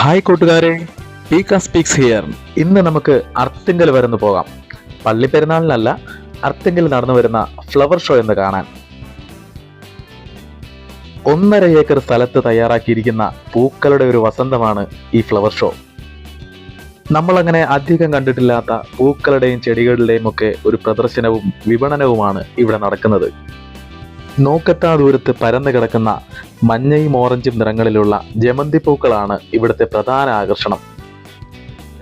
Hi കൂട്ടുകാരെ പീക്ക speaks here ഇന്ന് നമുക്ക് അർത്തിങ്കൽ വരുന്നു പോകാം. പള്ളി പെരുന്നാളിനല്ല അർത്തിങ്കൽ നടന്നു വരുന്ന ഫ്ലവർ ഷോ എന്ന് കാണാൻ. ഒന്നര ഏക്കർ സ്ഥലത്ത് തയ്യാറാക്കിയിരിക്കുന്ന പൂക്കളുടെ ഒരു വസന്തമാണ് ഈ ഫ്ലവർ ഷോ നമ്മളങ്ങനെ അധികം കണ്ടിട്ടില്ലാത്ത പൂക്കളുടെയും ചെടികളുടെയും ഒക്കെ ഒരു പ്രദർശനവും വിപണനവുമാണ് ഇവിടെ നടക്കുന്നത്. നോക്കത്താ ദൂരത്ത് പരന്നു കിടക്കുന്ന മഞ്ഞയും ഓറഞ്ചും നിറങ്ങളിലുള്ള ജമന്തി പൂക്കളാണ് ഇവിടുത്തെ പ്രധാന ആകർഷണം.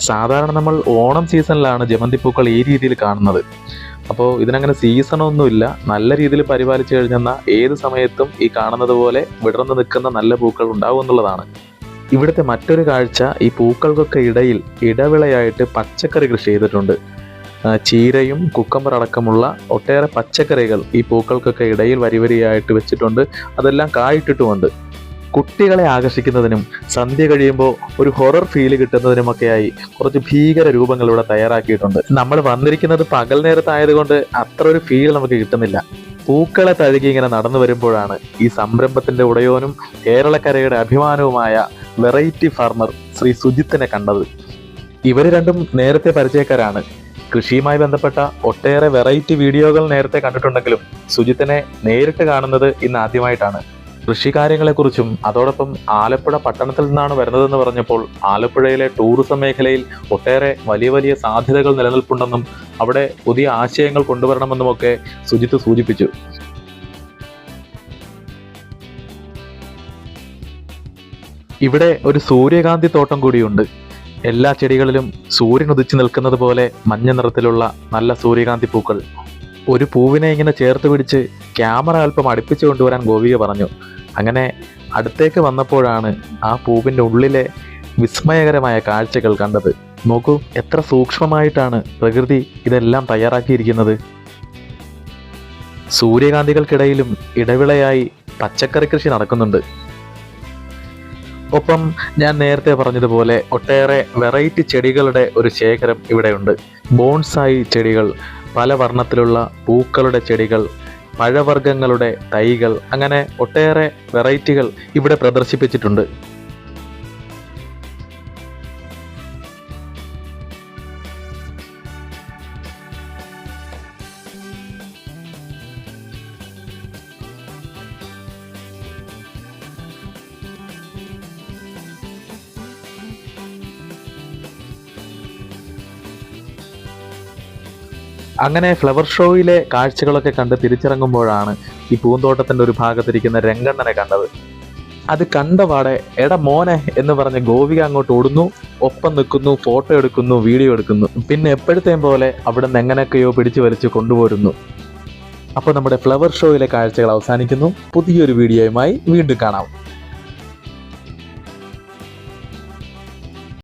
സാധാരണ നമ്മൾ ഓണം സീസണിലാണ് ജമന്തി പൂക്കൾ ഈ രീതിയിൽ കാണുന്നത്. അപ്പോൾ ഇതിനങ്ങനെ സീസണൊന്നുമില്ല. നല്ല രീതിയിൽ പരിപാലിച്ചു കഴിഞ്ഞെന്ന ഏത് സമയത്തും ഈ കാണുന്നത് പോലെ വിടർന്നു നിൽക്കുന്ന നല്ല പൂക്കൾ ഉണ്ടാവും എന്നുള്ളതാണ്. ഇവിടുത്തെ മറ്റൊരു കാഴ്ച ഈ പൂക്കൾക്കൊക്കെ ഇടയിൽ ഇടവിളയായിട്ട് പച്ചക്കറി കൃഷി ചെയ്തിട്ടുണ്ട്. ചീരയും കുക്കമ്പർ അടക്കമുള്ള ഒട്ടേറെ പച്ചക്കറികൾ ഈ പൂക്കൾക്കൊക്കെ ഇടയിൽ വരിവരിയായിട്ട് വെച്ചിട്ടുണ്ട്. അതെല്ലാം കായിട്ടിട്ടുമുണ്ട്. കുട്ടികളെ ആകർഷിക്കുന്നതിനും സന്ധ്യ കഴിയുമ്പോൾ ഒരു ഹൊറർ ഫീൽ കിട്ടുന്നതിനുമൊക്കെയായി കുറച്ച് ഭീകര രൂപങ്ങൾ ഇവിടെ തയ്യാറാക്കിയിട്ടുണ്ട്. നമ്മൾ വന്നിരിക്കുന്നത് പകൽ നേരത്തായതുകൊണ്ട് അത്ര ഒരു ഫീൽ നമുക്ക് കിട്ടുന്നില്ല. പൂക്കളെ തഴുകി ഇങ്ങനെ നടന്നു വരുമ്പോഴാണ് ഈ സംരംഭത്തിന്റെ ഉടയോനും കേരളക്കരയുടെ അഭിമാനവുമായ വെറൈറ്റി ഫാർമർ ശ്രീ സുജിത്തിനെ കണ്ടത്. ഇവർ രണ്ടും നേരത്തെ പരിചയക്കാരാണ്. കൃഷിയുമായി ബന്ധപ്പെട്ട ഒട്ടേറെ വെറൈറ്റി വീഡിയോകൾ നേരത്തെ കണ്ടിട്ടുണ്ടെങ്കിലും സുജിത്തിനെ നേരിട്ട് കാണുന്നത് ഇന്ന് ആദ്യമായിട്ടാണ്. കൃഷി കാര്യങ്ങളെക്കുറിച്ചും അതോടൊപ്പം ആലപ്പുഴ പട്ടണത്തിൽ നിന്നാണ് വരുന്നതെന്ന് പറഞ്ഞപ്പോൾ ആലപ്പുഴയിലെ ടൂറിസം മേഖലയിൽ ഒട്ടേറെ വലിയ വലിയ സാധ്യതകൾ നിലനിൽപ്പുണ്ടെന്നും അവിടെ പുതിയ ആശയങ്ങൾ കൊണ്ടുവരണമെന്നുമൊക്കെ സുജിത്ത് സൂചിപ്പിച്ചു. ഇവിടെ ഒരു സൂര്യകാന്തി തോട്ടം കൂടിയുണ്ട്. എല്ലാ ചെടികളിലും സൂര്യൻ ഉദിച്ചു നിൽക്കുന്നത് പോലെ മഞ്ഞ നിറത്തിലുള്ള നല്ല സൂര്യകാന്തി പൂക്കൾ. ഒരു പൂവിനെ ഇങ്ങനെ ചേർത്ത് പിടിച്ച് ക്യാമറ അല്പം അടുപ്പിച്ചു കൊണ്ടുവരാൻ ഗോപിക പറഞ്ഞു. അങ്ങനെ അടുത്തേക്ക് വന്നപ്പോഴാണ് ആ പൂവിന്റെ ഉള്ളിലെ വിസ്മയകരമായ കാഴ്ചകൾ കണ്ടത്. നോക്കൂ എത്ര സൂക്ഷ്മമായിട്ടാണ് പ്രകൃതി ഇതെല്ലാം തയ്യാറാക്കിയിരിക്കുന്നത്. സൂര്യകാന്തികൾക്കിടയിലും ഇടവിളയായി പച്ചക്കറി കൃഷി നടക്കുന്നുണ്ട്. ഒപ്പം ഞാൻ നേരത്തെ പറഞ്ഞതുപോലെ ഒട്ടേറെ വെറൈറ്റി ചെടികളുടെ ഒരു ശേഖരം ഇവിടെയുണ്ട്. ബോൺസായി ചെടികൾ പല വർണത്തിലുള്ള പൂക്കളുടെ ചെടികൾ പഴവർഗങ്ങളുടെ തൈകൾ അങ്ങനെ ഒട്ടേറെ വെറൈറ്റികൾ ഇവിടെ പ്രദർശിപ്പിച്ചിട്ടുണ്ട്. അങ്ങനെ ഫ്ലവർ ഷോയിലെ കാഴ്ചകളൊക്കെ കണ്ട് തിരിച്ചിറങ്ങുമ്പോഴാണ് ഈ പൂന്തോട്ടത്തിന്റെ ഒരു ഭാഗത്തിരിക്കുന്ന രംഗണ്ണനെ കണ്ടത്. അത് കണ്ടപാടെ എട മോനെ എന്ന് പറഞ്ഞ് ഗോപിക അങ്ങോട്ട് ഓടുന്നു ഒപ്പം നിൽക്കുന്നു ഫോട്ടോ എടുക്കുന്നു വീഡിയോ എടുക്കുന്നു. പിന്നെ എപ്പോഴത്തെയും പോലെ അവിടെ നിന്ന് എങ്ങനെയൊക്കെയോ പിടിച്ചു വലിച്ചു കൊണ്ടുപോരുന്നു. അപ്പോൾ നമ്മുടെ ഫ്ലവർ ഷോയിലെ കാഴ്ചകൾ അവസാനിക്കുന്നു. പുതിയൊരു വീഡിയോയുമായി വീണ്ടും കാണാം.